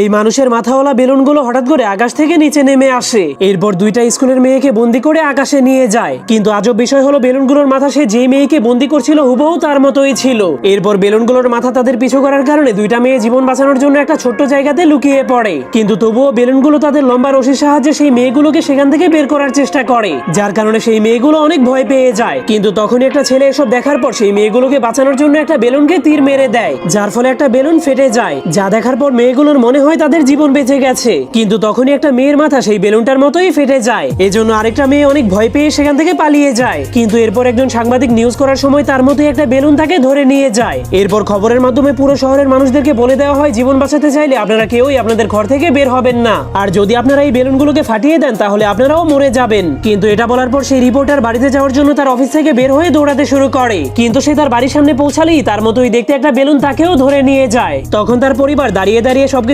এই মানুষের মাথাওয়ালা বেলুনগুলো হঠাৎ করে আকাশ থেকে নিচে নেমে আসে। এরপর দুইটা স্কুলের মেয়েকে বন্দি করে আকাশে নিয়ে যায়। কিন্তু আজব বিষয় হলো, বেলুনগুলোর মাথা সে যে মেয়েকে বন্দি করছিল, হুবহু তার মতোই ছিল। এরপর বেলুনগুলোর মাথা তাদের পিছু করার কারণে দুইটা মেয়ে জীবন বাঁচানোর জন্য একটা ছোট্ট জায়গাতে লুকিয়ে পড়ে। কিন্তু তবুও বেলুনগুলো তাদের লম্বা রশির সাহায্যে সেই মেয়েগুলোকে সেখান থেকে বের করার চেষ্টা করে, যার কারণে সেই মেয়েগুলো অনেক ভয় পেয়ে যায়। কিন্তু তখনই একটা ছেলে এসব দেখার পর সেই মেয়েগুলোকে বাঁচানোর জন্য একটা বেলুনকে তীর মেরে দেয়, যার ফলে একটা বেলুন ফেটে যায়। যা দেখার পর মেয়েগুলোর মনে হয় তাদের জীবন বেঁচে গেছে। কিন্তু তখনই একটা মেয়ের মাথা সেই বেলুনটার মতোই ফেটে যায়। এজন্য আরেকটা মেয়ে অনেক ভয় পেয়ে সেখান থেকে পালিয়ে যায়। কিন্তু এরপর একজন সাংবাদিক নিউজ করার সময় তার মতোই একটা বেলুন তাকে ধরে নিয়ে যায়। এরপর খবরের মাধ্যমে পুরো শহরের মানুষদেরকে বলে দেওয়া হয়, জীবন বাঁচাতে চাইলে আপনারা কেউই আপনাদের ঘর থেকে বের হবেন না। আর যদি আপনারা এই বেলুনগুলোকে ফাটিয়ে দেন, তাহলে আপনারাও মরে যাবেন। কিন্তু এটা বলার পর সেই রিপোর্টার বাড়িতে যাওয়ার জন্য তার অফিস থেকে বের হয়ে দৌড়াতে শুরু করে। কিন্তু সে তার বাড়ির সামনে পৌঁছালেই তার মতোই দেখতে একটা বেলুন তাকেও ধরে নিয়ে যায়। তখন তার পরিবার দাঁড়িয়ে দাঁড়িয়ে সবকিছু